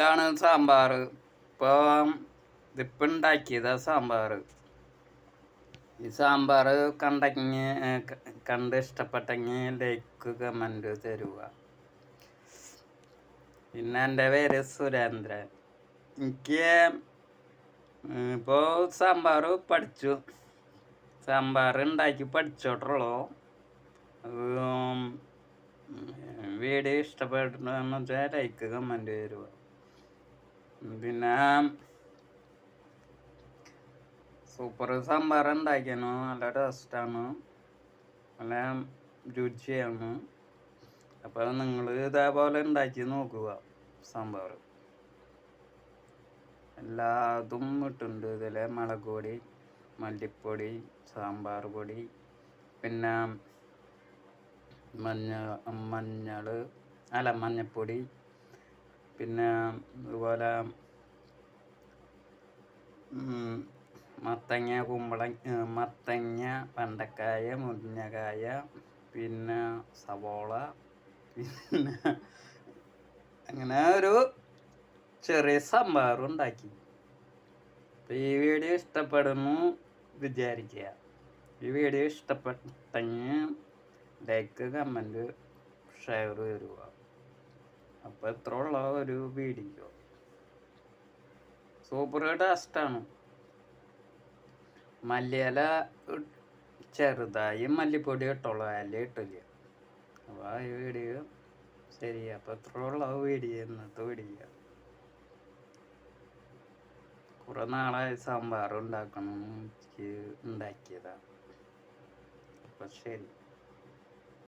ഇതാണ് സാമ്പാർ ഇപ്പോൾ ഇതിപ്പോൾ ഉണ്ടാക്കിയതാ സാമ്പാർ ഈ സാമ്പാർ കണ്ടെങ്കിൽ കണ്ട് ഇഷ്ടപ്പെട്ടെങ്കിൽ ലൈക്ക് കമന്റ് തരുക. പിന്നെ എന്റെ പേര് സുരേന്ദ്രൻ. എനിക്ക് ഇപ്പോൾ സാമ്പാർ പഠിച്ചു. സാമ്പാർ ഉണ്ടാക്കി പഠിച്ചോട്ടുള്ളൂ. വീഡിയോ ഇഷ്ടപ്പെട്ടു എന്ന് വെച്ചാൽ ലൈക്ക് കമന്റ് തരുക. പിന്നെ സൂപ്പർ സാമ്പാർ ഉണ്ടാക്കിയാണ് നല്ല ടേസ്റ്റാണ് നല്ല രുചിയാണ്. അപ്പോൾ നിങ്ങൾ ഇതേപോലെ ഉണ്ടാക്കി നോക്കുക സാമ്പാർ. എല്ലാതും ഇട്ടുണ്ട് ഇതിൽ മുളക് പൊടി മല്ലിപ്പൊടി സാമ്പാർ പൊടി പിന്നെ മഞ്ഞ മഞ്ഞൾ അല്ല മഞ്ഞപ്പൊടി പിന്നെ അതുപോലെ മത്തങ്ങ കുമ്പളങ്ങ മത്തങ്ങ വെണ്ടക്കായ മുരിങ്ങക്കായ പിന്നെ സവോള പിന്നെ അങ്ങനെ ഒരു ചെറിയ സാമ്പാറും ഉണ്ടാക്കി. ഈ വീഡിയോ ഇഷ്ടപ്പെടുന്നു വിചാരിക്കുക. ഈ വീഡിയോ ഇഷ്ടപ്പെട്ടെങ്കിൽ ലൈക്ക് കമന്റ് ഷെയർ തരുക അപ്പോൾ എത്ര ഒരു വീഡിയോ സൂപ്പർ ടേസ്റ്റാണ് മല്ലിയില ചെറുതായി മല്ലിപ്പൊടി ഇട്ടുള്ളൂ അല്ല ഇട്ടില്ല. അപ്പോൾ ആ വീഡിയോ ശരി അപ്പോൾ എത്ര ഉള്ള വീഡിയോ ഇന്നത്തെ വീഡിയോ കുറെ നാളായി സാമ്പാർ ഉണ്ടാക്കണം ഉണ്ടാക്കിയതാ. അപ്പം ശരി.